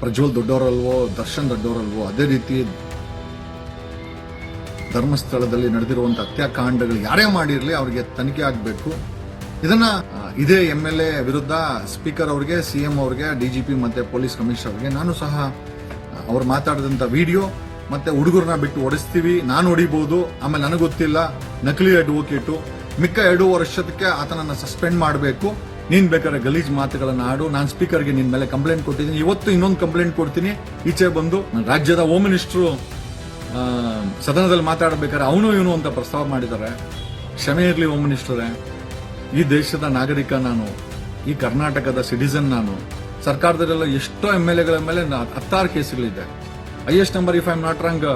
ಪ್ರಜ್ವಲ್ ದೊಡ್ಡವರಲ್ವೋ, ದರ್ಶನ್ ದೊಡ್ಡವರಲ್ವೋ, ಅದೇ ರೀತಿ ಧರ್ಮಸ್ಥಳದಲ್ಲಿ ನಡೆದಿರುವಂತಹ ಹತ್ಯಾಕಾಂಡಗಳು ಯಾರೇ ಮಾಡಿರಲಿ ಅವರಿಗೆ ತನಿಖೆ ಆಗಬೇಕು. ಇದನ್ನ ಇದೇ ಎಂ ಎಲ್ ಎ ವಿರುದ್ಧ ಸ್ಪೀಕರ್ ಅವರಿಗೆ ಸಿಎಂ ಅವರಿಗೆ ಡಿಜಿಪಿ ಮತ್ತೆ ಪೊಲೀಸ್ ಕಮಿಷನರ್ ಅವರಿಗೆ ನಾನು ಸಹ ಅವ್ರು ಮಾತಾಡಿದಂತ ವಿಡಿಯೋ ಮತ್ತೆ ಹುಡುಗರನ್ನ ಬಿಟ್ಟು ಓಡಿಸ್ತೀವಿ, ನಾನು ಹೊಡಿಬಹುದು ಆಮೇಲೆ ನನಗೆ ಗೊತ್ತಿಲ್ಲ, ನಕಲಿ ಅಡ್ವೊಕೇಟು, ಮಿಕ್ಕ ಎರಡು ವರ್ಷದಕ್ಕೆ ಆತನನ್ನ ಸಸ್ಪೆಂಡ್ ಮಾಡಬೇಕು. ನೀನ್ ಬೇಕಾದ್ರೆ ಗಲೀಜ್ ಮಾತುಗಳನ್ನ ಆಡು. ನಾನು ಸ್ಪೀಕರ್ಗೆ ನಿನ್ ಮೇಲೆ ಕಂಪ್ಲೇಂಟ್ ಕೊಟ್ಟಿದ್ದೀನಿ. ಇವತ್ತು ಇನ್ನೊಂದು ಕಂಪ್ಲೇಂಟ್ ಕೊಡ್ತೀನಿ. ಈಚೆ ಬಂದು ರಾಜ್ಯದ ಹೋಮ್ ಮಿನಿಸ್ಟ್ರು ಸದನದಲ್ಲಿ ಮಾತಾಡಬೇಕಾದ್ರೆ ಅವನು ಇವನು ಅಂತ ಪ್ರಸ್ತಾವ ಮಾಡಿದ್ದಾರೆ. ಕ್ಷಮೆ ಇರಲಿ ಹೋಮ್ ಮಿನಿಸ್ಟರೇ ಈ ದೇಶದ ನಾಗರಿಕ ನಾನು, ಈ ಕರ್ನಾಟಕದ ಸಿಟಿಸನ್ ನಾನು. ಸರ್ಕಾರದಲ್ಲೆಲ್ಲ ಎಷ್ಟೋ ಎಂ ಎಲ್ ಎಗಳ ಮೇಲೆ ಹತ್ತಾರು ಕೇಸುಗಳಿದೆ. Highest number if I am not wrong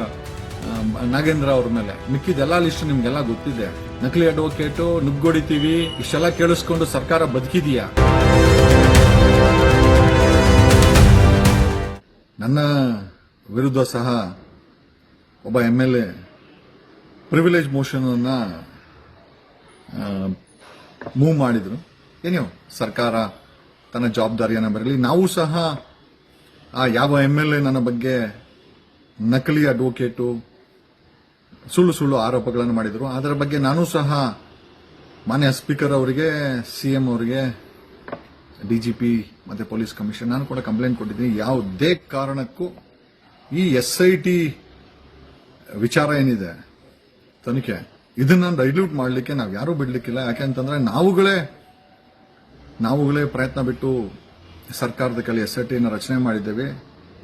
Nagendra ಅವ್ರ ಮೇಲೆ. ಮಿಕ್ಕಿದೆಲ್ಲ ಲಿಸ್ಟ್ ನಿಮ್ಗೆಲ್ಲ ಗೊತ್ತಿದೆ. ನಕಲಿ ಅಡ್ವೊಕೇಟ್ ನುಗ್ಗೊಡಿತೀವಿ ಇಷ್ಟೆಲ್ಲ ಕೇಳಿಸ್ಕೊಂಡು ಸರ್ಕಾರ ಬದುಕಿದೀಯಾ? ನನ್ನ ವಿರುದ್ಧ ಸಹ ಒಬ್ಬ M L A privilege motion ಅನ್ನ ಮೂವ್ ಮಾಡಿದ್ರು. ಏನೋ ಸರ್ಕಾರ ತನ್ನ ಜವಾಬ್ದಾರಿಯನ್ನ ಬರಲಿ. ನಾವು ಸಹ ಆ ಯಾವ ಎಂ ಎಲ್ ಎ ನನ್ನ ಬಗ್ಗೆ ನಕಲಿ ಅಡ್ವೊಕೇಟು ಸುಳ್ಳು ಸುಳ್ಳು ಆರೋಪಗಳನ್ನು ಮಾಡಿದರು. ಅದರ ಬಗ್ಗೆ ನಾನು ಸಹ ಮಾನ್ಯ ಸ್ಪೀಕರ್ ಅವರಿಗೆ, ಸಿ ಎಂ ಅವರಿಗೆ ಡಿಜಿಪಿ ಮತ್ತು ಪೊಲೀಸ್ ಕಮಿಷನ್, ನಾನು ಕೂಡ ಕಂಪ್ಲೇಂಟ್ ಕೊಟ್ಟಿದ್ದೀನಿ. ಯಾವುದೇ ಕಾರಣಕ್ಕೂ ಈ ಎಸ್ ಐ ಟಿ ವಿಚಾರ ಏನಿದೆ, ತನಿಖೆ, ಇದನ್ನ ಡೈಲ್ಯೂಟ್ ಮಾಡಲಿಕ್ಕೆ ನಾವು ಯಾರೂ ಯಾಕೆ ಯಾಕೆಂತಂದ್ರೆ ನಾವುಗಳೇ ನಾವುಗಳೇ ಪ್ರಯತ್ನ ಬಿಟ್ಟು ಸರ್ಕಾರದ ಕೈಲಿ ಎಸ್ ಐ ಟಿನ ರಚನೆ ಮಾಡಿದ್ದೇವೆ.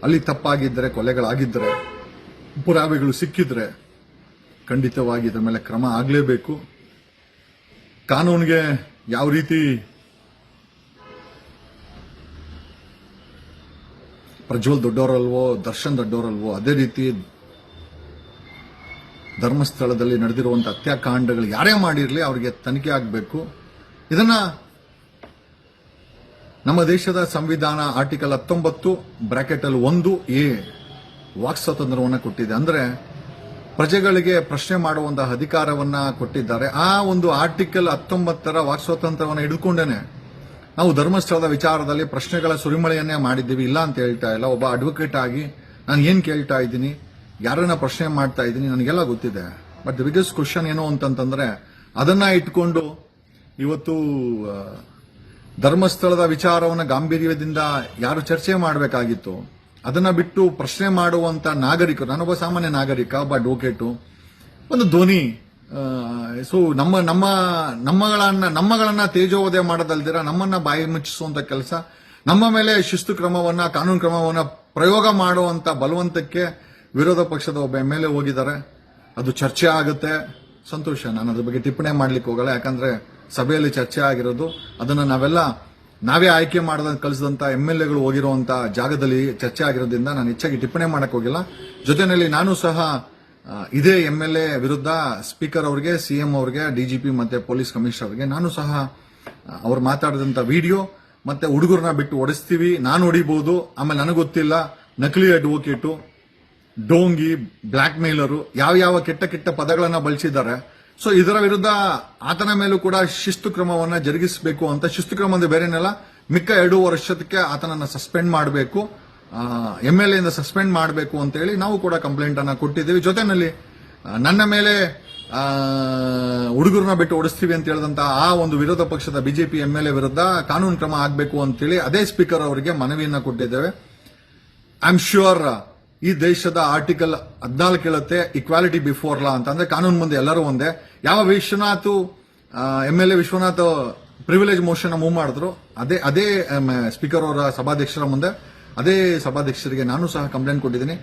ಅಲ್ಲಿ ತಪ್ಪಾಗಿದ್ದರೆ, ಕೊಲೆಗಳಾಗಿದ್ದರೆ, ಪುರಾವೆಗಳು ಸಿಕ್ಕಿದ್ರೆ ಖಂಡಿತವಾಗಿ ಇದರ ಮೇಲೆ ಕ್ರಮ ಆಗಲೇಬೇಕು. ಕಾನೂನಿಗೆ ಯಾವ ರೀತಿ ಪ್ರಜ್ವಲ್ ದೊಡ್ಡವರಲ್ವೋ, ದರ್ಶನ್ ದೊಡ್ಡವರಲ್ವೋ, ಅದೇ ರೀತಿ ಧರ್ಮಸ್ಥಳದಲ್ಲಿ ನಡೆದಿರುವಂಥ ಹತ್ಯಾಕಾಂಡಗಳು ಯಾರೇ ಮಾಡಿರಲಿ ಅವರಿಗೆ ತನಿಖೆ ಆಗಬೇಕು. ಇದನ್ನ ನಮ್ಮ ದೇಶದ ಸಂವಿಧಾನ ಆರ್ಟಿಕಲ್ ಹತ್ತೊಂಬತ್ತು ಬ್ರಾಕೆಟ್ ಅಲ್ಲಿ ಒಂದು ಎ, ವಾಕ್ ಸ್ವಾತಂತ್ರ್ಯವನ್ನು ಕೊಟ್ಟಿದೆ. ಅಂದ್ರೆ ಪ್ರಜೆಗಳಿಗೆ ಪ್ರಶ್ನೆ ಮಾಡುವಂತಹ ಅಧಿಕಾರವನ್ನ ಕೊಟ್ಟಿದ್ದಾರೆ. ಆ ಒಂದು ಆರ್ಟಿಕಲ್ ಹತ್ತೊಂಬತ್ತರ ವಾಕ್ ಸ್ವಾತಂತ್ರ್ಯವನ್ನು ಹಿಡ್ಕೊಂಡೇನೆ. ನಾವು ಧರ್ಮಸ್ಥಳದ ವಿಚಾರದಲ್ಲಿ ಪ್ರಶ್ನೆಗಳ ಸುರಿಮಳೆಯನ್ನೇ ಮಾಡಿದ್ದೀವಿ. ಇಲ್ಲ ಅಂತ ಹೇಳ್ತಾ ಇಲ್ಲ. ಒಬ್ಬ ಅಡ್ವೊಕೇಟ್ ಆಗಿ ನಾನು ಏನ್ ಕೇಳ್ತಾ ಇದ್ದೀನಿ? ಯಾರನ್ನ ಪ್ರಶ್ನೆ ಮಾಡ್ತಾ ಇದ್ದೀನಿ? ನನಗೆಲ್ಲ ಗೊತ್ತಿದೆ. ಬಟ್ ದ ಬಿಗ್ಗೆಸ್ಟ್ ಕ್ವಶನ್ ಏನು ಅಂತಂತಂದ್ರೆ, ಅದನ್ನ ಇಟ್ಕೊಂಡು ಇವತ್ತು ಧರ್ಮಸ್ಥಳದ ವಿಚಾರವನ್ನು ಗಾಂಭೀರ್ಯದಿಂದ ಯಾರು ಚರ್ಚೆ ಮಾಡಬೇಕಾಗಿತ್ತು? ಅದನ್ನ ಬಿಟ್ಟು ಪ್ರಶ್ನೆ ಮಾಡುವಂತ ನಾಗರಿಕರು ನಾನೊಬ್ಬ ಸಾಮಾನ್ಯ ನಾಗರಿಕ, ಒಬ್ಬ ಅಡ್ವೊಕೇಟು ಒಂದು ಧ್ವನಿ ಸೊ ನಮ್ಮ ನಮ್ಮ, ನಮ್ಮಗಳನ್ನ ನಮ್ಮಗಳನ್ನ ತೇಜೋವಧೆ ಮಾಡೋದಲ್ದಿರ ನಮ್ಮನ್ನ ಬಾಯಿ ಮುಚ್ಚಿಸುವಂತ ಕೆಲಸ, ನಮ್ಮ ಮೇಲೆ ಶಿಸ್ತು ಕ್ರಮವನ್ನ, ಕಾನೂನು ಕ್ರಮವನ್ನ ಪ್ರಯೋಗ ಮಾಡುವಂತ ಬಲವಂತಕ್ಕೆ ವಿರೋಧ ಪಕ್ಷದ ಒಬ್ಬ ಎಂ ಎಲ್ ಎ ಹೋಗಿದ್ದಾರೆ. ಅದು ಚರ್ಚೆ ಆಗುತ್ತೆ. ಸಂತೋಷ ನಾನು ಅದ್ರ ಬಗ್ಗೆ ಟಿಪ್ಪಣಿ ಮಾಡ್ಲಿಕ್ಕೆ ಹೋಗಲ್ಲ. ಯಾಕಂದ್ರೆ ಸಭೆಯಲ್ಲಿ ಚರ್ಚೆ ಆಗಿರೋದು. ಅದನ್ನ ನಾವೆಲ್ಲ ನಾವೇ ಆಯ್ಕೆ ಮಾಡದ ಕಲಿಸಿದಂತ ಎಂ ಎಲ್ ಎಗಳು ಹೋಗಿರುವಂತ ಜಾಗದಲ್ಲಿ ಚರ್ಚೆ ಆಗಿರೋದ್ರಿಂದ ನಾನು ಹೆಚ್ಚಾಗಿ ಟಿಪ್ಪಣಿ ಮಾಡಕ್ ಹೋಗಿಲ್ಲ. ಜೊತೆಯಲ್ಲಿ ನಾನು ಸಹ ಇದೇ ಎಂ ಎಲ್ ಎ ವಿರುದ್ಧ ಸ್ಪೀಕರ್ ಅವರಿಗೆ, ಸಿಎಂ ಅವರಿಗೆ, ಡಿಜಿಪಿ ಮತ್ತೆ ಪೊಲೀಸ್ ಕಮಿಷನರ್ ಅವರಿಗೆ ನಾನು ಸಹ ಅವರು ಮಾತಾಡಿದಂತ ವಿಡಿಯೋ ಮತ್ತೆ ಹುಡುಗರನ್ನ ಬಿಟ್ಟು ಓಡಿಸ್ತೀವಿ. ನಾನು ಹೊಡಿಬಹುದು ಆಮೇಲೆ ನನಗೆ ಗೊತ್ತಿಲ್ಲ. ನಕಲಿ ಅಡ್ವೊಕೇಟು, ಡೋಂಗಿ ಬ್ಲ್ಯಾಕ್ ಮೇಲರು ಯಾವ ಯಾವ ಕೆಟ್ಟ ಕೆಟ್ಟ ಪದಗಳನ್ನ ಬಳಸಿದ್ದಾರೆ. ಸೊ ಇದರ ವಿರುದ್ಧ ಆತನ ಮೇಲೂ ಕೂಡ ಶಿಸ್ತು ಕ್ರಮವನ್ನ ಜರುಗಿಸಬೇಕು ಅಂತ ಶಿಸ್ತು ಕ್ರಮ ಅಂದ್ರೆ ಬೇರೆನೆಲ್ಲ, ಮಿಕ್ಕ ಎರಡು ವರ್ಷದಕ್ಕೆ ಆತನನ್ನ ಸಸ್ಪೆಂಡ್ ಮಾಡಬೇಕು. ಎಂ ಎಲ್ ಎಯಿಂದ ಸಸ್ಪೆಂಡ್ ಮಾಡಬೇಕು ಅಂತ ಹೇಳಿ ನಾವು ಕೂಡ ಕಂಪ್ಲೇಂಟ್ ಅನ್ನ ಕೊಟ್ಟಿದ್ದೀವಿ. ಜೊತೆನಲ್ಲಿ ನನ್ನ ಮೇಲೆ ಹುಡುಗರನ್ನ ಬಿಟ್ಟು ಓಡಿಸ್ತೀವಿ ಅಂತ ಹೇಳಿದಂತ ಆ ಒಂದು ವಿರೋಧ ಪಕ್ಷದ ಬಿಜೆಪಿ ಎಂ ಎಲ್ ಎ ವಿರುದ್ಧ ಕಾನೂನು ಕ್ರಮ ಆಗಬೇಕು ಅಂತೇಳಿ ಅದೇ ಸ್ಪೀಕರ್ ಅವರಿಗೆ ಮನವಿಯನ್ನ ಕೊಟ್ಟಿದ್ದೇವೆ. ಐ ಆಮ್ ಶ್ಯೂರ್ ಈ ದೇಶದ ಆರ್ಟಿಕಲ್ ಹದಿನಾಲ್ಕು ಹೇಳುತ್ತೆ ಇಕ್ವಾಲಿಟಿ ಬಿಫೋರ್ ಲಾ ಅಂತ ಅಂದ್ರೆ ಕಾನೂನು ಮುಂದೆ ಎಲ್ಲರೂ ಒಂದೇ. ಯಾವ Vishwanath M L A Vishwanath privilege motion move ಮಾಡಿದ್ರು. ಅದೇ ಅದೇ ಸ್ಪೀಕರ್ ಅವರ ಸಭಾಧ್ಯಕ್ಷರ ಮುಂದೆ, ಅದೇ ಸಭಾಧ್ಯಕ್ಷರಿಗೆ ನಾನು ಸಹ ಕಂಪ್ಲೇಂಟ್ ಕೊಟ್ಟಿದ್ದೀನಿ.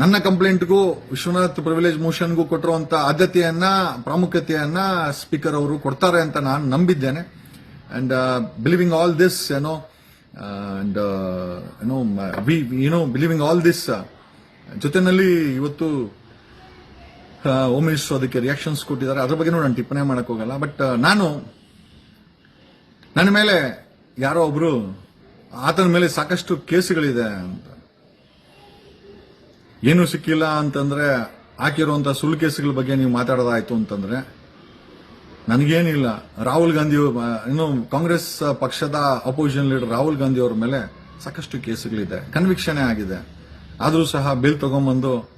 ನನ್ನ ಕಂಪ್ಲೇಂಟ್ಗೂ ವಿಶ್ವನಾಥ್ ಪ್ರಿವಿಲೇಜ್ ಮೋಷನ್ಗೂ ಕೊಟ್ಟಿರುವಂತ ಆದ್ಯತೆಯನ್ನ, ಪ್ರಾಮುಖ್ಯತೆಯನ್ನ ಸ್ಪೀಕರ್ ಅವರು ಕೊಡ್ತಾರೆ ಅಂತ ನಾನು ನಂಬಿದ್ದೇನೆ. ಅಂಡ್ ಬಿಲೀವಿಂಗ್ ಆಲ್ ದಿಸ್ ಏನೋ ಅಂಡ್ ಏನೋ ವಿ ಏನೋ ಬಿಲೀವಿಂಗ್ ಆಲ್ ದಿಸ್ ಜೊತೆನಲ್ಲಿ ಇವತ್ತು ಮಿನಿಸ್ಟರ್ ಅದಕ್ಕೆ ರಿಯಾಕ್ಷನ್ಸ್ ಕೊಟ್ಟಿದ್ದಾರೆ. ಅದ್ರ ಬಗ್ಗೆ ನಾನು ಟಿಪ್ಪಣಿ ಮಾಡಕ್ ಹೋಗಲ್ಲ. ಬಟ್ ನಾನು, ನನ್ನ ಮೇಲೆ ಯಾರೋ ಒಬ್ರು ಆತನ ಮೇಲೆ ಸಾಕಷ್ಟು ಕೇಸುಗಳಿದೆ ಅಂತ. ಏನು ಸಿಕ್ಕಿಲ್ಲ ಅಂತಂದ್ರೆ ಹಾಕಿರುವಂತ ಸುಳ್ಳು ಕೇಸುಗಳ ಬಗ್ಗೆ ನೀವು ಮಾತಾಡೋದಾಯ್ತು ಅಂತಂದ್ರೆ, ನನಗೇನಿಲ್ಲ. ರಾಹುಲ್ ಗಾಂಧಿ ಇನ್ನು ಕಾಂಗ್ರೆಸ್ ಪಕ್ಷದ ಅಪೋಸಿಷನ್ ಲೀಡರ್ ರಾಹುಲ್ ಗಾಂಧಿ ಅವರ ಮೇಲೆ ಸಾಕಷ್ಟು ಕೇಸುಗಳಿದೆ. ಕನ್ವಿಕ್ಷನ್ ಆಗಿದೆ. ಆದರೂ ಸಹ ಬಿಲ್ ತಗೊಂಬಂದು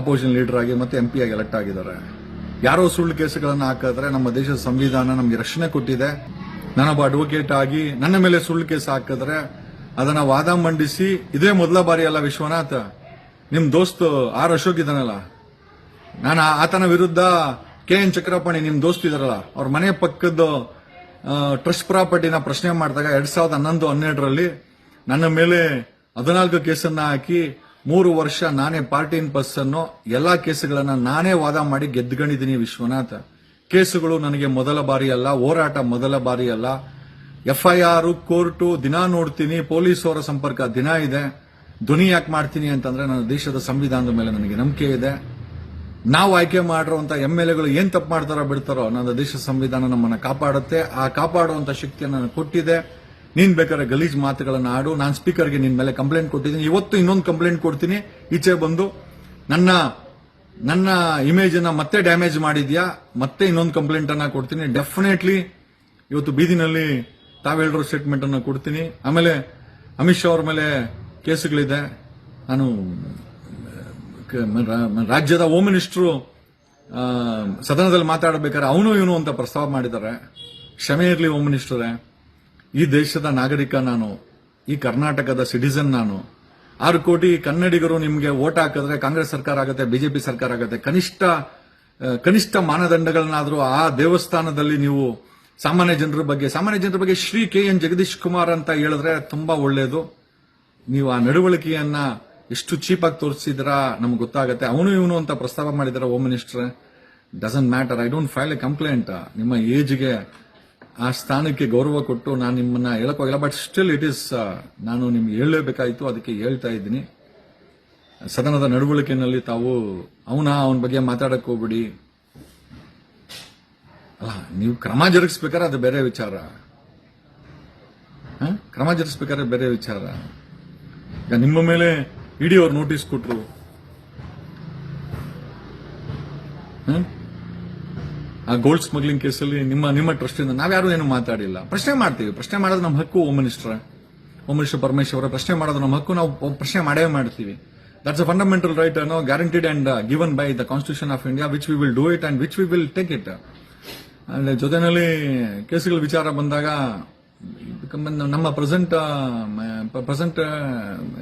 ಅಪೋಸಿಷನ್ ಲೀಡರ್ ಆಗಿ ಮತ್ತೆ ಎಂ ಪಿ ಆಗಿ ಎಲೆಕ್ಟ್ ಆಗಿದ್ದಾರೆ. ಯಾರೋ ಸುಳ್ಳು ಕೇಸುಗಳನ್ನು ಹಾಕಿದ್ರೆ ನಮ್ಮ ದೇಶದ ಸಂವಿಧಾನ ನಮಗೆ ರಕ್ಷಣೆ ಕೊಟ್ಟಿದೆ. ನಾನೊಬ್ಬ ಅಡ್ವೊಕೇಟ್ ಆಗಿ ನನ್ನ ಮೇಲೆ ಸುಳ್ಳು ಕೇಸ್ ಹಾಕಿದ್ರೆ ಅದನ್ನ ವಾದ ಮಂಡಿಸಿ ಇದೇ ಮೊದಲ ಬಾರಿ ಅಲ್ಲ ವಿಶ್ವನಾಥ್, ನಿಮ್ ದೋಸ್ತ್ ಆರ್ ಅಶೋಕ್ ಇದ್ದಾನಲ್ಲ. ನಾನು ಆತನ ವಿರುದ್ಧ ಕೆ ಎನ್ ಚಕ್ರಪಾಣಿ ನಿಮ್ ದೋಸ್ತ್ ಇದಾರಲ್ಲ ಅವ್ರ ಮನೆ ಪಕ್ಕದ ಟ್ರಸ್ಟ್ ಪ್ರಾಪರ್ಟಿನ ಪ್ರಶ್ನೆ ಮಾಡಿದಾಗ ಎರಡ್ ಸಾವಿರದ ಹನ್ನೊಂದು ಹನ್ನೆರಡರಲ್ಲಿ ನನ್ನ ಮೇಲೆ ಹದಿನಾಲ್ಕು ಕೇಸನ್ನ ಹಾಕಿ ಮೂರು ವರ್ಷ ನಾನೇ ಪಾರ್ಟಿ ಇನ್ ಪರ್ಸ್ ಅನ್ನು ಎಲ್ಲಾ ಕೇಸುಗಳನ್ನ ನಾನೇ ವಾದ ಮಾಡಿ ಗೆದ್ದುಕೊಂಡಿದ್ದೀನಿ ವಿಶ್ವನಾಥ್. ಕೇಸುಗಳು ನನಗೆ ಮೊದಲ ಬಾರಿ ಅಲ್ಲ, ಹೋರಾಟ ಮೊದಲ ಬಾರಿ ಅಲ್ಲ. ಎಫ್ಐಆರ್, ಕೋರ್ಟು, ದಿನ ನೋಡ್ತೀನಿ ಪೊಲೀಸ್ ಅವರ ಸಂಪರ್ಕ ದಿನ ಇದೆ. ಧ್ವನಿ ಯಾಕೆ ಮಾಡ್ತೀನಿ ಅಂತಂದ್ರೆ ನನ್ನ ದೇಶದ ಸಂವಿಧಾನದ ಮೇಲೆ ನನಗೆ ನಂಬಿಕೆ ಇದೆ. ನಾವು ಆಯ್ಕೆ ಮಾಡಿರುವಂತ ಎಂ ಎಲ್ ಎಗಳು ಏನ್ ತಪ್ಪು ಮಾಡ್ತಾರೋ ಬಿಡ್ತಾರೋ, ನನ್ನ ದೇಶದ ಸಂವಿಧಾನ ನಮ್ಮನ್ನ ಕಾಪಾಡುತ್ತೆ. ಆ ಕಾಪಾಡುವಂತ ಶಕ್ತಿಯನ್ನು ಕೊಟ್ಟಿದೆ. ನೀನ್ ಬೇಕಾದ್ರೆ ಗಲೀಜ್ ಮಾತುಗಳನ್ನ ಆಡು. ನಾನು ಸ್ಪೀಕರ್ಗೆ ನಿನ್ ಮೇಲೆ ಕಂಪ್ಲೇಂಟ್ ಕೊಟ್ಟಿದ್ದೀನಿ. ಇವತ್ತು ಇನ್ನೊಂದು ಕಂಪ್ಲೇಂಟ್ ಕೊಡ್ತೀನಿ. ಈಚೆ ಬಂದು, ನನ್ನ ನನ್ನ ಇಮೇಜ್ ಅನ್ನ ಮತ್ತೆ ಡ್ಯಾಮೇಜ್ ಮಾಡಿದ್ಯಾ? ಮತ್ತೆ ಇನ್ನೊಂದು ಕಂಪ್ಲೇಂಟ್ ಅನ್ನ ಕೊಡ್ತೀನಿ. ಡೆಫಿನೆಟ್ಲಿ ಇವತ್ತು ಬೀದಿನಲ್ಲಿ ತಾವ್ ಹೇಳಿರೋ ಸ್ಟೇಟ್ಮೆಂಟ್ ಅನ್ನ ಕೊಡ್ತೀನಿ. ಆಮೇಲೆ ಅಮಿತ್ ಶಾ ಅವ್ರ ಮೇಲೆ ಕೇಸುಗಳಿದೆ. ನಾನು ರಾಜ್ಯದ ಹೋಮ್ ಮಿನಿಸ್ಟ್ರು ಸದನದಲ್ಲಿ ಮಾತಾಡಬೇಕಾದ್ರೆ ಅವನು ಇವನು ಅಂತ ಪ್ರಸ್ತಾವ ಮಾಡಿದ್ದಾರೆ. ಕ್ಷಮೆ ಇರಲಿ ಹೋಮ್ ಮಿನಿಸ್ಟರೇ ಈ ದೇಶದ ನಾಗರಿಕ ನಾನು, ಈ ಕರ್ನಾಟಕದ ಸಿಟಿಸನ್ ನಾನು. ಆರು ಕೋಟಿ ಕನ್ನಡಿಗರು ನಿಮಗೆ ಓಟ್ ಹಾಕಿದ್ರೆ ಕಾಂಗ್ರೆಸ್ ಸರ್ಕಾರ ಆಗುತ್ತೆ, ಬಿಜೆಪಿ ಸರ್ಕಾರ ಆಗುತ್ತೆ. ಕನಿಷ್ಠ ಕನಿಷ್ಠ ಮಾನದಂಡಗಳನ್ನಾದರೂ ಆ ದೇವಸ್ಥಾನದಲ್ಲಿ ನೀವು ಸಾಮಾನ್ಯ ಜನರ ಬಗ್ಗೆ, ಸಾಮಾನ್ಯ ಜನರ ಬಗ್ಗೆ ಶ್ರೀ ಕೆ ಎನ್ ಜಗದೀಶ್ ಕುಮಾರ್ ಅಂತ ಹೇಳಿದ್ರೆ ತುಂಬಾ ಒಳ್ಳೆಯದು ನೀವು ಆ ನಡವಳಿಕೆಯನ್ನ ಎಷ್ಟು ಚೀಪಾಗಿ ತೋರಿಸಿದ್ರ ನಮ್ಗೆ ಗೊತ್ತಾಗುತ್ತೆ. ಅವನು ಇವನು ಅಂತ ಪ್ರಸ್ತಾವ ಮಾಡಿದಾರೆ home minister doesn't matter I don't file a complaint ನಿಮ್ಮ ಏಜ್ಗೆ ಆ ಸ್ಥಾನಕ್ಕೆ ಗೌರವ ಕೊಟ್ಟು ನಾನು ನಿಮ್ಮನ್ನ ಹೇಳೋಕ್ಕಾಗಲ್ಲ ಬಟ್ ಸ್ಟಿಲ್ ಇಟ್ ಇಸ್ ನಾನು ನಿಮ್ಗೆ ಹೇಳಲೇಬೇಕಾಯಿತು, ಅದಕ್ಕೆ ಹೇಳ್ತಾ ಇದ್ದೀನಿ. ಸದನದ ನಡವಳಿಕೆಯಲ್ಲಿ ತಾವು ಅವನ ಅವನ ಬಗ್ಗೆ ಮಾತಾಡಕ್ಕೆ ಹೋಗ್ಬಿಡಿ. ಅಲ್ಲ, ನೀವು ಕ್ರಮ ಜರುಗಿಸ್ಬೇಕಾದ್ರೆ ಅದು ಬೇರೆ ವಿಚಾರ? ಕ್ರಮ ಜರುಗಿಸ್ಬೇಕಾದ್ರೆ ಬೇರೆ ವಿಚಾರ. ಈಗ ನಿಮ್ಮ ಮೇಲೆ ಇಡಿ ಅವ್ರು ನೋಟಿಸ್ ಕೊಟ್ರು. ಹ? ಆ ಗೋಲ್ಡ್ ಸ್ಮಗ್ಲಿಂಗ್ ಕೇಸಲ್ಲಿ ನಿಮ್ಮ ನಿಮ್ಮ ಟ್ರಸ್ಟ್ ಇಂದ ನಾವ್ಯಾರು ಏನು ಮಾತಾಡಿಲ್ಲ. ಪ್ರಶ್ನೆ ಮಾಡ್ತೀವಿ. ಪ್ರಶ್ನೆ ಮಾಡೋದು ನಮ್ಮ ಹಕ್ಕು home minister home minister Parameshwara ಪ್ರಶ್ನೆ ಮಾಡೋದು ನಮ್ಮ ಹಕ್ಕು, ನಾವು ಪ್ರಶ್ನೆ ಮಾಡೇ ಮಾಡ್ತೀವಿ. ದಟ್ಸ್ ಅ ಫಂಡಮೆಂಟಲ್ ರೈಟ್ ಅನ್ನೋ guaranteed and given by the constitution of India which we will do it and which we will take it and ಜೊತೆನಲ್ಲಿ ಕೇಸುಗಳ ವಿಚಾರ ಬಂದಾಗ ನಮ್ಮ ಪ್ರೆಸೆಂಟ್ ಪ್ರೆಸೆಂಟ್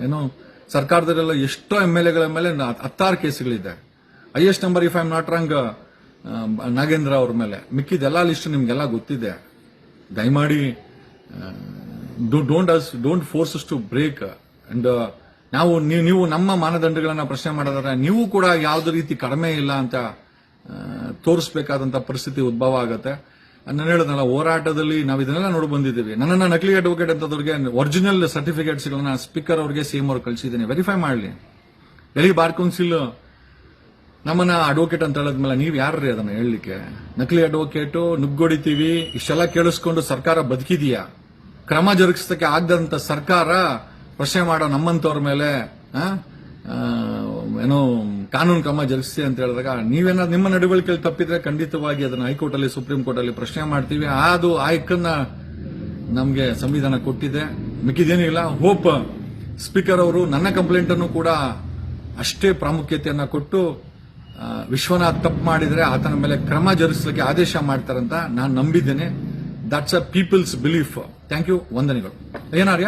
ಏನು ಸರ್ಕಾರದಲ್ಲೆಲ್ಲ ಎಷ್ಟೋ ಎಂ ಎಲ್ ಎಗಳ ಮೇಲೆ ಹತ್ತಾರು ಕೇಸುಗಳಿದೆ. Highest number if I am not wrong Nagendra ಅವ್ರ ಮೇಲೆ. ಮಿಕ್ಕಿದೆಲ್ಲ ಲಿಸ್ಟ್ ನಿಮ್ಗೆಲ್ಲ ಗೊತ್ತಿದೆ. ದಯಮಾಡಿ don't us don't force to break and ನಾವು ನೀವು ನಮ್ಮ ಮಾನದಂಡಗಳನ್ನ ಪ್ರಶ್ನೆ ಮಾಡಿದ್ರೆ ನೀವು ಕೂಡ ಯಾವುದೇ ರೀತಿ ಕಡಿಮೆ ಇಲ್ಲ ಅಂತ ತೋರಿಸಬೇಕಾದಂತ ಪರಿಸ್ಥಿತಿ ಉದ್ಭವ ಆಗುತ್ತೆ. ನಾನು ಹೇಳಿದ್ನಲ್ಲ ಹೋರಾಟದಲ್ಲಿ ನಾವು ಇದನ್ನೆಲ್ಲ ನೋಡಿ ಬಂದಿದ್ದೀವಿ. ನನ್ನ ನಕಲಿ ಅಡ್ವೊಕೇಟ್ ಅಂತದವ್ರಿಗೆ ಒರಿಜಿನಲ್ ಸರ್ಟಿಫಿಕೇಟ್ಸ್ ಗಳನ್ನ ಸ್ಪೀಕರ್ ಅವ್ರಿಗೆ ಸಿಎಂ ಅವ್ರು ಕಳಿಸಿದ್ದೀನಿ. ವೆರಿಫೈ ಮಾಡಲಿ. ಎಲ್ಲಿ ಬಾರ್ ಕೌನ್ಸಿಲ್ ನಮ್ಮನ್ನ ಅಡ್ವೊಕೇಟ್ ಅಂತ ಹೇಳಿದ್ಮೇಲೆ ನೀವ್ ಯಾರ್ರಿ ಅದನ್ನ ಹೇಳಲಿಕ್ಕೆ? ನಕಲಿ ಅಡ್ವೊಕೇಟು ನುಗ್ಗೊಡಿತೀವಿ ಇಷ್ಟೆಲ್ಲ ಕೇಳಿಸ್ಕೊಂಡು ಸರ್ಕಾರ ಬದುಕಿದೀಯಾ? ಕ್ರಮ ಜರುಗಿಸಕ್ಕೆ ಆಗದಂತ ಸರ್ಕಾರ ಪ್ರಶ್ನೆ ಮಾಡೋ ನಮ್ಮಂತವ್ರ ಮೇಲೆ ಏನೋ ಕಾನೂನು ಕ್ರಮ ಜರುಗಿಸಿ ಅಂತ ಹೇಳಿದಾಗ ನೀವೇನಾದ್ರು ನಿಮ್ಮ ನಡವಳಿಕೆಯಲ್ಲಿ ತಪ್ಪಿದ್ರೆ ಖಂಡಿತವಾಗಿ ಅದನ್ನ ಹೈಕೋರ್ಟ್ ಅಲ್ಲಿ ಸುಪ್ರೀಂ ಕೋರ್ಟ್ ಅಲ್ಲಿ ಪ್ರಶ್ನೆ ಮಾಡ್ತೀವಿ. ಅದು ಆ ಹಕ್ಕನ್ನ ನಮಗೆ ಸಂವಿಧಾನ ಕೊಟ್ಟಿದೆ. ಮಿಕ್ಕಿದೇನಿಲ್ಲ ಹೋಪ್ ಸ್ಪೀಕರ್ ಅವರು ನನ್ನ ಕಂಪ್ಲೇಂಟ್ ಅನ್ನು ಕೂಡ ಅಷ್ಟೇ ಪ್ರಾಮುಖ್ಯತೆಯನ್ನ ಕೊಟ್ಟು ವಿಶ್ವನಾಥ್ ತಪ್ಪು ಮಾಡಿದರೆ ಆತನ ಮೇಲೆ ಕ್ರಮ ಜರುಗಿಸಲಿಕ್ಕೆ ಆದೇಶ ಮಾಡ್ತಾರಂತ ನಾನು ನಂಬಿದ್ದೇನೆ. That's a people's belief thank you ವಂದನೆಗಳು. ಏನಾರ್ಯ?